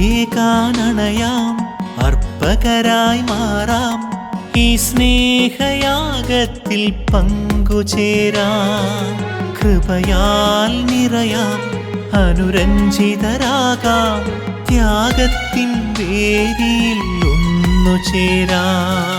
ബലിയേകാനണയാം അർപ്പകരായി മാറാം ഈ സ്നേഹയാഗത്തിൽ പങ്കുചേരാം. കൃപയാൽ നിറയാം അനുരഞ്ജിതരാകാം ത്യാഗത്തിൻ വേദിയിൽ ഒന്നു ചേരാം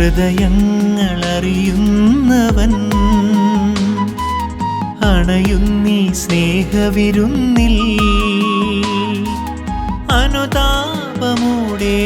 ഹൃദയങ്ങളറിയുന്നവൻ അണയുന്നീ സ്നേഹവിരുന്നിൽ. അനുതാപമൂടെ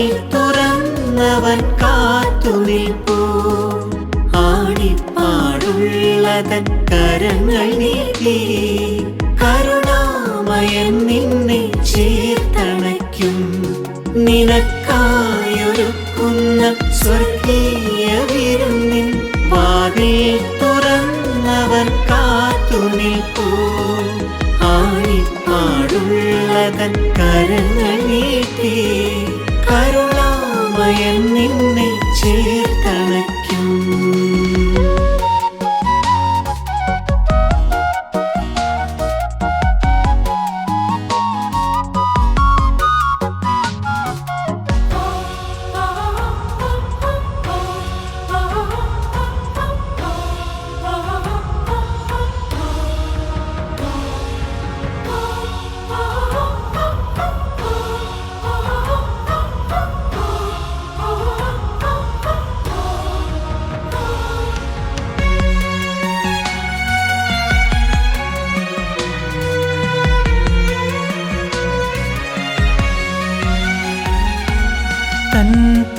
തുറന്നവൻ കാത്തു നിൽപ്പോ ആടിപ്പാടുള്ളതൻ കരങ്ങൾ നീട്ടി. കരുണാമയൻ നിന്നെ ചേർത്തണയ്ക്കും. നിനക്കായൊരുക്കുന്ന സ്വർഗീയ വിരുന്നിൻ വാതിൽ തുറന്നവൻ കാത്തു നിൽപ്പോ ആടിപ്പാടുള്ളതൻ കരങ്ങൾ നീട്ടി. നിന്നെ ചേർത്തണയ്ക്കും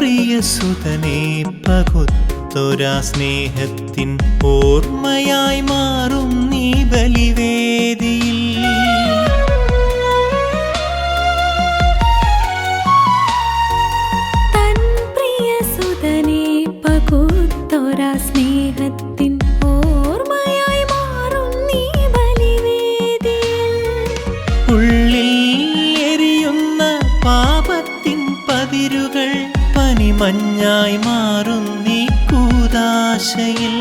പ്രിയസുതനെ പകുത്തൊരാ സ്നേഹത്തിൻ ഓർമ്മയായി മാറും നീ ബലിവേദിയിൽ പനിമഞ്ഞായി മാറും നീ കൂതാശയിൽ.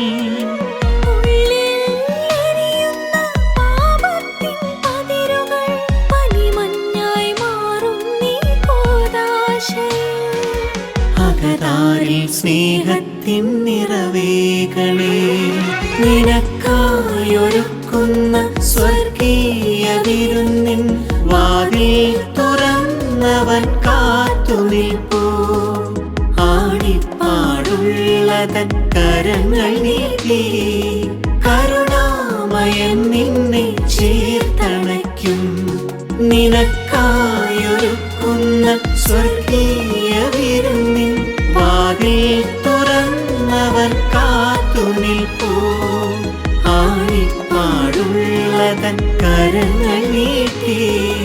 സ്നേഹത്തിൻ നിറവേകളെ നിനക്കായൊരുക്കുന്ന സ്വർഗീയ വിരുന്നിൻ വാതിൽ തുറന്നവൻ കാത്തു നിൽപ്പൂ ആണിപ്പാടുള്ളതൻ കരങ്ങൾ നീട്ടി. കരുണാമയൻ നിന്നെ ചേർത്തണയ്ക്കും. നിനക്കായൊരുക്കുന്ന സ്വർഗീയ വിരുന്നിൻ വാതിൽ തുറന്നവർ കാത്തു നിൽപ്പൂ. ആണിപ്പാടുള്ളതൻ കരങ്ങൾ നീട്ടി.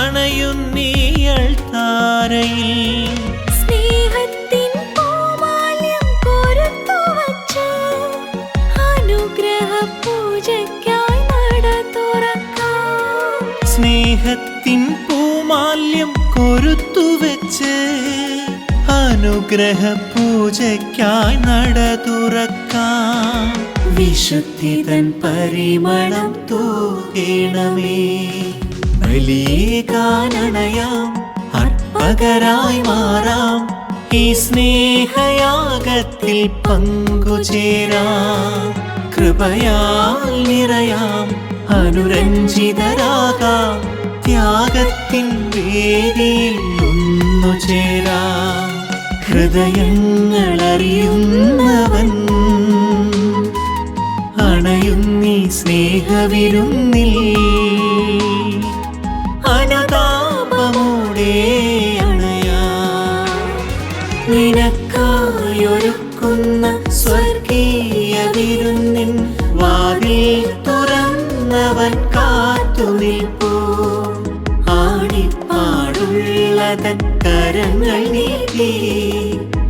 അണയുന്നീയൾ താരയിൽ സ്നേഹത്തിൻ പൂമാല്യം കോരുത്തു വച്ച് അനുഗ്രഹ പൂജയ്ക്കായി നട തുറക്കാം. സ്നേഹത്തിൻ പൂമാല്യം കൊരുത്തു വെച്ച് അനുഗ്രഹ പൂജയ്ക്കായി നട തുറക്കാം. വിശുദ്ധിതൻ പരിമളം തൂകേണമേ. ബലിയേകാനണയാം അർപ്പകരായി മാറാം. ഈ സ്നേഹയാഗത്തിൽ പങ്കുചേരാം. കൃപയാൽ നിറയാം. അനുരഞ്ജിതരാകാം. ത്യാഗത്തിൻ വേദിയിൽ ഒന്നു ചേരാം. ഹൃദയങ്ങളറിയുന്നവൻ അണയുന്നീ സ്നേഹവിരുന്നിൽ കരങ്ങൾ നീട്ടി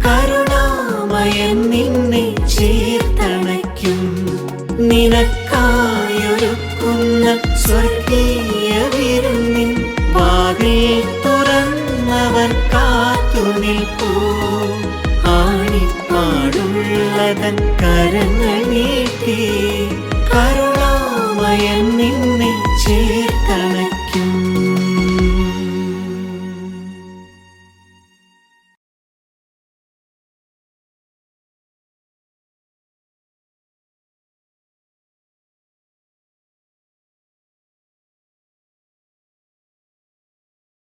കരുണാമയൻ നിന്നെ ചേർത്തണയ്ക്കും. നിനക്കായൊരുക്കുന്ന സ്വർഗീയ വിരുന്നിൻ വാതിൽ തുറന്നവർ കാത്തു നിൽപ്പൂ. ആണിപ്പാടുള്ളതൻ കരങ്ങൾ നീട്ടി കരുണ